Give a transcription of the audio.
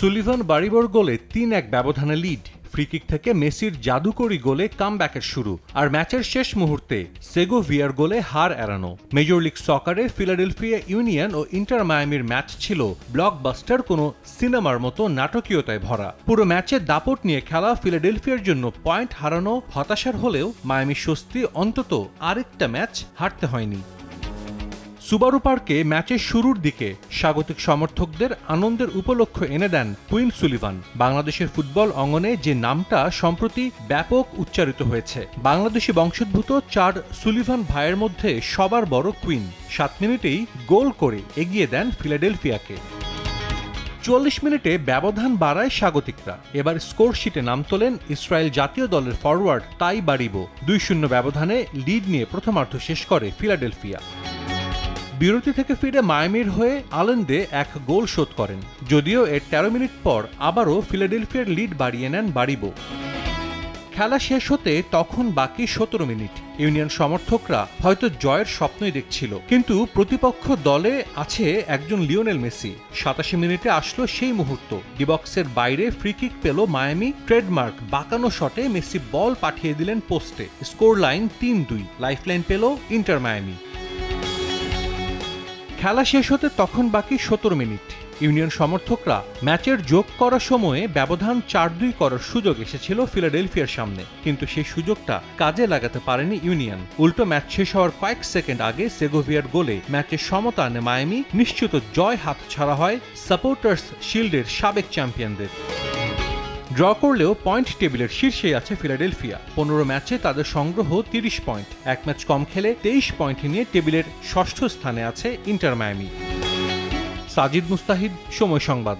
Sullivan বাড়িবর গোলে তিন এক ব্যবধানে লিড ফ্রিকিক থেকে মেসির জাদুকরি গোলে কামব্যাকের শুরু। আর ম্যাচের শেষ মুহূর্তে সেগোভিয়ার গোলে হার এড়ানো। মেজর লিগ সকারে ফিলাডেলফিয়া ইউনিয়ন ও ইন্টার মায়ামির ম্যাচ ছিল ব্লকবাস্টার কোনো সিনেমার মতো নাটকীয়তায় ভরা। পুরো ম্যাচে দাপট নিয়ে খেলা ফিলাডেলফিয়ার জন্য পয়েন্ট হারানো, হতাশার হলেও মায়ামির স্বস্তি অন্তত আরেকটা ম্যাচ হারতে হয়নি। সুবারু পার্কে ম্যাচের শুরুর দিকে স্বাগতিক সমর্থকদের আনন্দের উপলক্ষ এনে দেন কুইন সুলিভান। বাংলাদেশের ফুটবল অঙ্গনে যে নামটা সম্প্রতি ব্যাপক উচ্চারিত হয়েছে। বাংলাদেশি বংশোদ্ভূত চার সুলিভান ভাইয়ের মধ্যে সবার বড় কুইন। সাত মিনিটেই গোল করে এগিয়ে দেন ফিলাডেলফিয়াকে। চুয়াল্লিশ মিনিটে ব্যবধান বাড়ায় স্বাগতিকরা। এবার স্কোর শিটে নাম তোলেন ইসরায়েল জাতীয় দলের ফরওয়ার্ড তাই বাড়িব দুই শূন্য ব্যবধানে লিড নিয়ে প্রথমার্ধ শেষ করে ফিলাডেলফিয়া। বিরতি থেকে ফিরে মায়ামির হয়ে আলেন্দে এক গোল শোধ করেন। যদিও এর তেরো মিনিট পর আবারও ফিলাডেলফিয়ার লিড বাড়িয়ে নেন বাড়িবো খেলা শেষ হতে তখন বাকি সতেরো মিনিট। ইউনিয়ন সমর্থকরা হয়তো জয়ের স্বপ্নই দেখছিল। কিন্তু প্রতিপক্ষ দলে আছে একজন লিওনেল মেসি। সাতাশি মিনিটে আসলো সেই মুহূর্ত। ডিবক্সের বাইরে ফ্রি কিক পেল মায়ামি। ট্রেডমার্ক, বাঁকানো শটে মেসি বল পাঠিয়ে দিলেন পোস্টে। স্কোর লাইন তিন দুই। লাইফলাইন পেল ইন্টার মায়ামি। খেলা শেষ হতে তখন বাকি সতেরো মিনিট। ইউনিয়ন সমর্থকরা ম্যাচের যোগ করার সময়ে ব্যবধান চার দুই করার সুযোগ এসেছিল ফিলাডেলফিয়ার সামনে। কিন্তু সেই সুযোগটা কাজে লাগাতে পারেনি ইউনিয়ন। উল্টো ম্যাচ শেষ হওয়ার কয়েক সেকেন্ড আগে সেগোভিয়ার গোলে ম্যাচের সমতা আনে মায়ামি নিশ্চিত জয় হাত ছাড়া হয় সাপোর্টার্স শিল্ডের সাবেক চ্যাম্পিয়নদের। ড্র করলেও পয়েন্ট টেবিলের শীর্ষে আছে ফিলাডেলফিয়া। পনেরো ম্যাচে তাদের সংগ্রহ তিরিশ পয়েন্ট। এক ম্যাচ কম খেলে তেইশ পয়েন্ট নিয়ে টেবিলের ষষ্ঠ স্থানে আছে ইন্টার মায়ামি। সাজিদ মুস্তাহিদ, সময় সংবাদ।